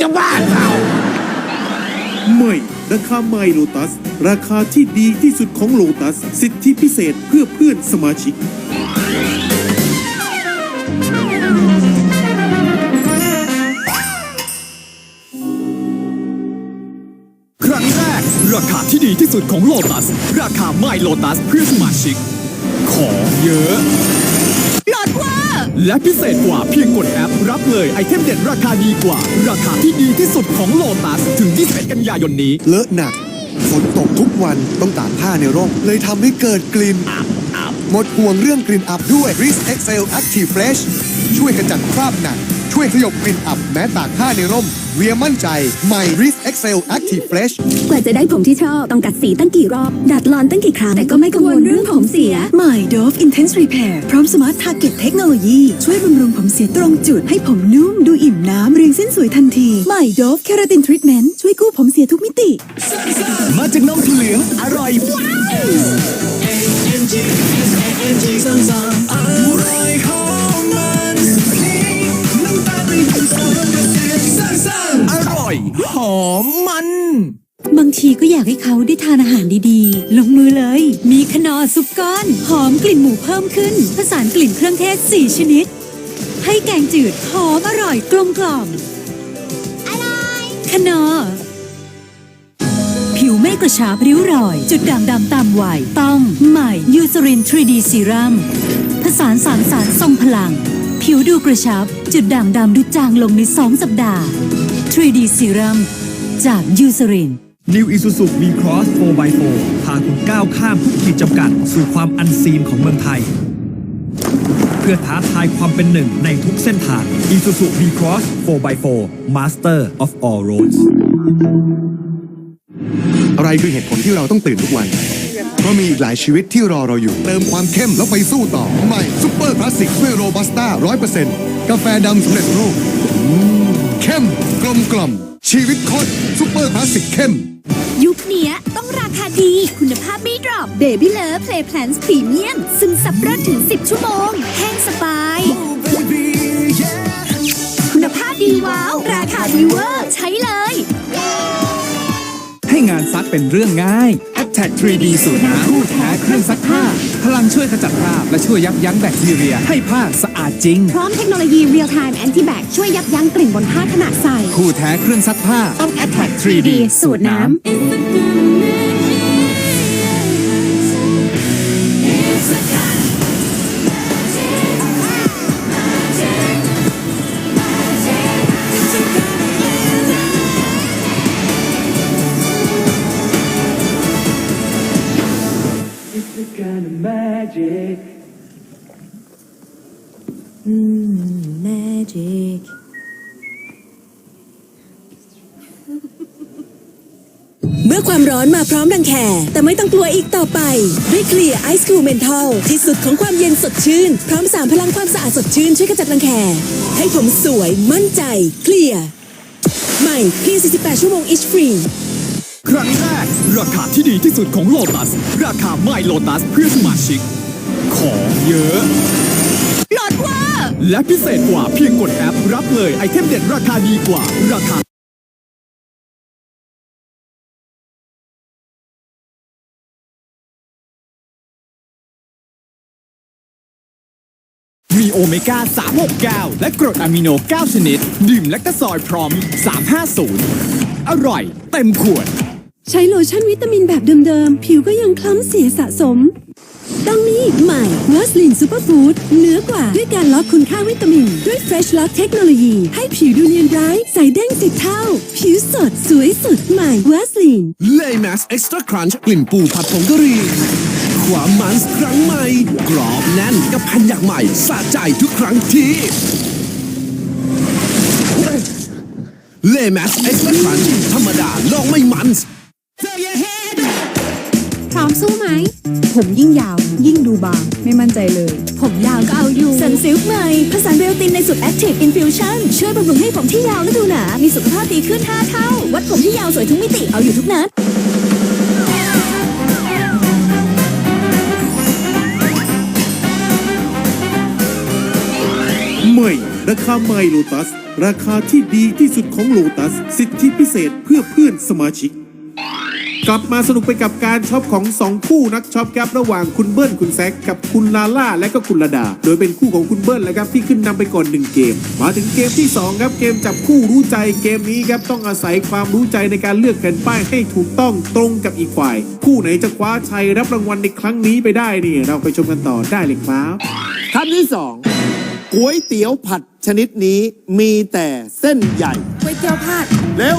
จะบ้าเปล่าใหม่ราคาใหม่โลตัส ราคาที่ดีที่สุดของโลตัส สิทธิพิเศษเพื่อเพื่อนสมาชิก ครั้งแรก ราคาที่ดีที่สุดของโลตัส ราคาไม่โลตัสเพื่อสมาชิก ของเยอะลดเว่า และพิเศษกว่าเพียงกดแอป รับเลยไอเทมเด็ดราคาดีกว่า ราคาที่ดีที่สุดของโลตัสถึง 21 กันยายนนี้ เลอะหนัก ฝนตกทุกวันต้องตากผ้าในร่ม เลยทำให้เกิดกลิ่นหมดห่วงเรื่องกลิ่นอับด้วย r i s Excel Active Fresh ช่วยกำจัดคราบหนัก ช่วยสยบกลิ่นอับแม้ตากผ้าในร่ม เวียมั่นใจใหม่ r i s Excel Active Fresh กว่าจะได้ผมที่ชอบต้องกัดสีตั้งกี่รอบ ดัดรอนตั้งกี่ครั้ง แต่ก็ไม่กังวลเรื่องผมเสียใหม่ Dove Intense Repair พร้อม Smart Target เทคโนโลยีช่วยบำรุงผมเสียตรงจุด ให้ผมนุ่มดูอิ่มน้ำเรียงเส้นสวยทันทีใหม่ Dove Keratin Treatment ช่วยกู้ผมเสียทุก อร่อย หอมมัน บางทีก็อยากให้เขาได้ทานอาหารดีๆ ลงมือเลย มีขนอซุปก้อน หอมกลิ่นหมูเพิ่มขึ้น ผสานกลิ่นเครื่องเทศ 4 ชนิด ให้แกงจืดหอมอร่อยกลมกล่อมอร่อยขนอ ผิวไม่กระชับริ้วรอย จุดด่างดำตามวัยต้องใหม่ยูซริน 3D ซีรัมผสานสารสารทรงพลัง ผิวดูกระชับ จุดด่างดำดูจางลงใน 2 สัปดาห์ 3D ซีรัมจากยูซริน New Isuzu V-Cross 4x4 พาคุณก้าวข้ามทุกขีดจำกัด สู่ความอันซีนของเมืองไทย เพื่อท้าทายความเป็นหนึ่งในทุกเส้นทาง Isuzu V-Cross 4x4 Master of All Roads อะไรคือเหตุผลที่เราต้องตื่นทุกวัน เพราะมีอีกหลายชีวิตที่รอเราอยู่ เติมความเข้มแล้วไปสู้ต่อ ใหม่ซุปเปอร์คลาสสิกด้วยโรบัสต้า100%กาแฟดำสำเร็จรูปอืมเข้มกลมกล่อม ชีวิตคดซุปเปอร์คลาสสิกเข้ม ยุคเนี้ยต้องราคาดีคุณภาพไม่ดรอป Baby Love Play Plans Premium ซึมซับรอดถึง 10 ชั่วโมง แห้งสบาย คุณภาพดีว้าว ราคาดีเวอร์ ใช้เลย ให้งานซักเป็นเรื่องง่าย a t t a c 3D สูตรน้ำคู่แท้เครื่องซักผ้า พลังช่วยขจัดคราบและช่วยยับยั้งแบคทีเรีย ให้ผ้าสะอาดจริง พร้อมเทคโนโลยี Real Time Anti Bac ช่วยยับยั้งกลิ่นบนผ้าขณะใส่ คู่แท้เครื่องซักผ้าต้อง a t t a c 3D สูตรน้ำ Magic เมื่อความร้อนมาพร้อมรังแคแต่ไม่ต้องกลัวอีกต่อไป ด้วยเคลียร์ไอซ์คูลเมนทัลที่สุดของความเย็นสดชื่น พร้อมสามพลังความสะอาดสดชื่นช่วยขจัดรังแคให้ผมสวยมั่นใจเคลียร์ใหม่เคลียร์48 ชั่วโมง Itch Free ครั้งแรก ราคาที่ดีที่สุดของโลตัส ราคาไม่โลตัสเพื่อสมาชิก ของเยอะลดว่า และพิเศษกว่าเพียงกดแอป รับเลยไอเทมเด็ดราคาดีกว่า ราคามีโอเมก้า 369 และกรดอะมิโน 9 ชนิด ดื่มและก็ซอยพร้อม 350 อร่อย เต็มขวด ใช้โลชั่นวิตามินแบบเดิมๆ ผิวก็ยังคล้ำเสียสะสม ต้องนี่ใหม่วัสลินซูเปอร์ฟู้ดเนื้อกว่าด้วยการล็อกคุณค่าวิตามิน ด้วย Fresh Lock เทคโนโลยี ให้ผิวดูเนียนไร้ใสเด้งสิบเท่า ผิวสด สวยสุดใหม่วัสลินเลแมสเอ็กซ์ตร้าครันช์กลิ่นปูผัดผงกะหรี่ความมันส์ครั้งใหม่ กรอบแน่นกับแผ่นอยางใหม่สะใจทุกครั้งที่เลแมสเอ็กซ์ตร้าครันช์ธรรมดาลองไม่มันส์ พร้อมสู้ไหม ผมยิ่งยาว ยิ่งดูบาง ไม่มั่นใจเลย ผมยาวก็เอาอยู่ สันซิลค์ใหม่ผสานเบลตินในสูตร Active Infusion ช่วยบำรุงให้ผมที่ยาวและดูหนา มีสุขภาพดีขึ้น 5 เท่า วัดผมที่ยาวสวยทุกมิติเอาอยู่ทุกนัดใหม่ ราคาใหม่โลตัส ราคาที่ดีที่สุดของโลตัส สิทธิพิเศษเพื่อเพื่อนสมาชิก กลับมาสนุกไปกับการช็อปของสองคู่นักช็อปครับระหว่างคุณเบิ้ลคุณแซกกับคุณลาล่าและก็คุณระดา โดยเป็นคู่ของคุณเบิ้ลแล้วครับที่ขึ้นนำไปก่อนหนึ่งเกม มาถึงเกมที่สองครับเกมจับคู่รู้ใจเกมนี้ครับต้องอาศัยความรู้ใจในการเลือกแผ่นป้ายให้ถูกต้องตรงกับอีกฝ่าย คู่ไหนจะคว้าชัยรับรางวัลในครั้งนี้ไปได้นี่เราไปชมกันต่อได้เลยครับคำที่สองก๋วยเตี๋ยวผัดชนิดนี้มีแต่เส้นใหญ่ก๋วยเตี๋ยวผัดเร็ว